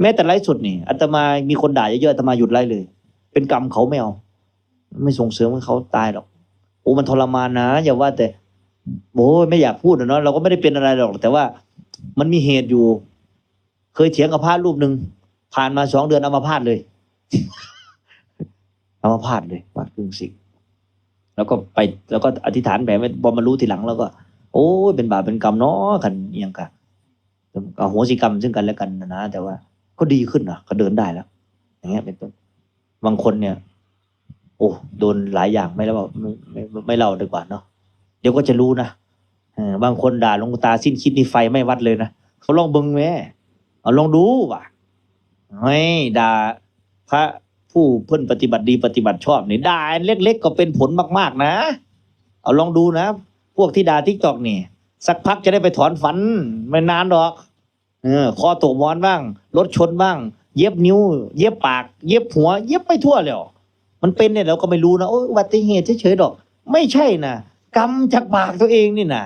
แม้แต่ไลฟ์สดนี่อาตมามีคนด่าเยอะๆอาตมาหยุดไลฟ์เลย เป็นกรรมเขาไม่เอาไม่ส่งเสริมให้เขาตายหรอกโอ้มันทรมานนะอย่าว่าแต่โอ้ไม่อยากพูดนะเนาะเราก็ไม่ได้เป็นอะไรหรอก แต่ว่ามันมีเหตุอยู่ เคยเถียงกับพระรูปหนึ่งผ่านมาสองเดือนเอามาพาดเลยเอามาพาดเลยพาดครึ่งสิกแล้วก็ไป แล้วก็อธิษฐานแบบพอมารู้ทีหลังแล้วก็ โอ้เป็นบาปเป็นกรรมเนาะกันเอียงกันอโหสิกรรมซึ่งกันและกันนะแต่ว่า ก็ดีขึ้นนะก็เดินได้แล้ว อย่างเงี้ยเป็นต้นบางคนเนี่ย โอ้โดนหลายอย่างไม่แล้วไม่ไม่ไม่ไม่เล่าดีกว่าเนาะเดี๋ยวก็จะรู้นะบางคนด่าลงตาสิ้นคิดนี่ไฟไม่วัดเลยนะเขาลองเบิ้งแม่เอาลองดูว่ะไม่ด่าพระผู้เพิ่นปฏิบัติดีปฏิบัติชอบนี่ด่าเล็ก ๆ ก็เป็นผลมาก ๆ นะ เอาลองดูนะ พวกที่ด่าทิกตอกนี่ สักพักจะได้ไปถอนฝัน ไม่นานหรอก เออคอตกมอนบ้าง รถชนบ้าง เย็บนิ้ว เย็บปาก เย็บหัว เย็บไปทั่วเลยมันเป็นเนี่ยเราก็ไม่รู้นะโอ้ยอุบัติเหตุเฉยๆดอก ไม่ใช่นะกรรมจากปากตัวเองนี่นะ